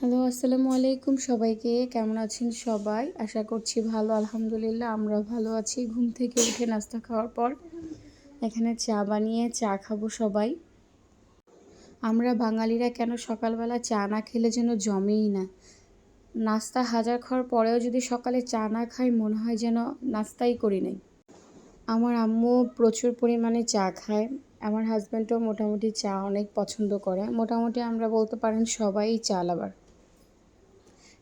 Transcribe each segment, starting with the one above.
Hello, আসসালামু আলাইকুম সবাইকে। কেমন আছেন সবাই? আশা করছি ভালো, আলহামদুলিল্লাহ। আমরা ভালো আছি। ঘুম থেকে উঠে নাস্তা খাওয়ার পর এখানে চা বানিয়ে চা খাব সবাই। আমরা বাঙালিরা কেন সকালবেলা চা না খেলে যেন জমেই না? নাস্তা হাজার খাওয়ার পরেও যদি সকালে চা না খাই, মনে হয় যেন নাস্তাই করি নাই। আমার আম্মু প্রচুর পরিমাণে চা খায়। আমার হাজব্যান্ডও মোটামুটি চা অনেক পছন্দ করে। মোটামুটি আমরা বলতে পারেন সবাই চা লাভার।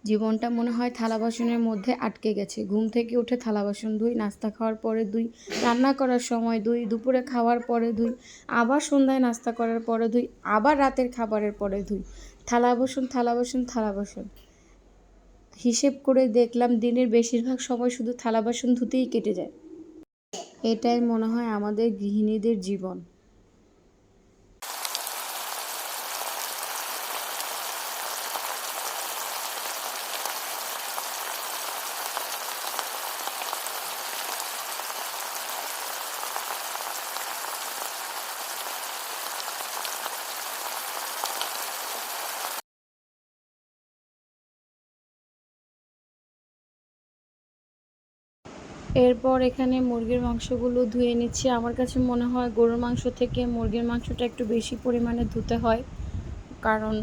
জীবনটা মনে হয় থালা বাসনের মধ্যে আটকে গেছে। ঘুম থেকে উঠে থালা বাসন ধুই, নাস্তা খাওয়ার পরে ধুই, রান্না করার সময় ধুই, দুপুরে খাওয়ার পরে ধুই, আবার সন্ধ্যায় নাস্তা করার পরে ধুই, আবার রাতের খাবারের পরে ধুই। থালা বাসন থালা বাসন থালা বাসন। হিসেব করে দেখলাম দিনের বেশিরভাগ সময় শুধু থালা বাসন ধুতেই কেটে যায়। এটাই মনে হয় আমাদের গৃহিণীদের জীবন। এরপর এখানে মুরগির মাংসগুলো ধুয়ে নিচ্ছি। আমার কাছে মনে হয় গরুর মাংস থেকে মুরগির মাংসটা একটু বেশি পরিমাণে ধুতে হয়। কারণ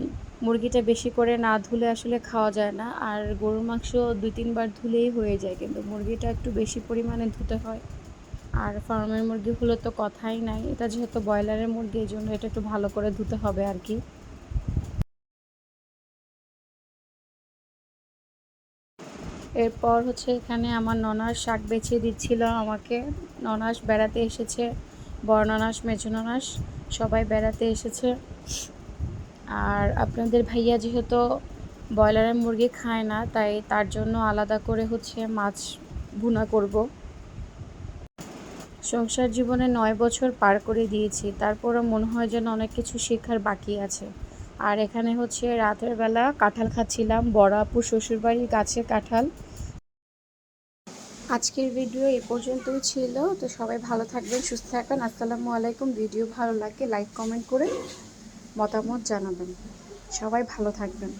মুরগিটা বেশি করে না ধুলে আসলে খাওয়া যায় না। আর গরুর মাংস দুই, তিনবার ধুলেই হয়ে যায়, কিন্তু মুরগিটা একটু বেশি পরিমাণে ধুতে হয়। আর ফার্মের মুরগিগুলো তো কথাই নাই। এটা যেহেতু ব্রয়লারের মুরগি, এই জন্য এটা একটু ভালো করে ধুতে হবে আর কি। এরপর হচ্ছে এখানে আমার ননাস শাক বেছে দিচ্ছিল আমাকে। ননাস বেড়াতে এসেছে, বড় ননাস ননাস, সবাই বেড়াতে এসেছে। আর আপনাদের ভাইয়া যেহেতু ব্রয়লারের মুরগি খায় না, তাই তার জন্য আলাদা করে হচ্ছে মাছ ভুনা করব। সংসার জীবনে নয় বছর পার করে দিয়েছি, তারপরও মনে হয় যেন অনেক কিছু শেখার বাকি আছে। আর এখানে হচ্ছে রাতের বেলা কাঁঠাল খাচ্ছিলাম আপু শ্বশুরবাড়ির গাছের কাঁঠাল। আজকের ভিডিও এ পর্যন্তই ছিল, তো সবাই ভালো থাকবেন, সুস্থ থাকবেন। আসসালামু আলাইকুম। ভিডিও ভালো লাগে লাইক, কমেন্ট করে মতামত জানাবেন। সবাই ভালো থাকবেন।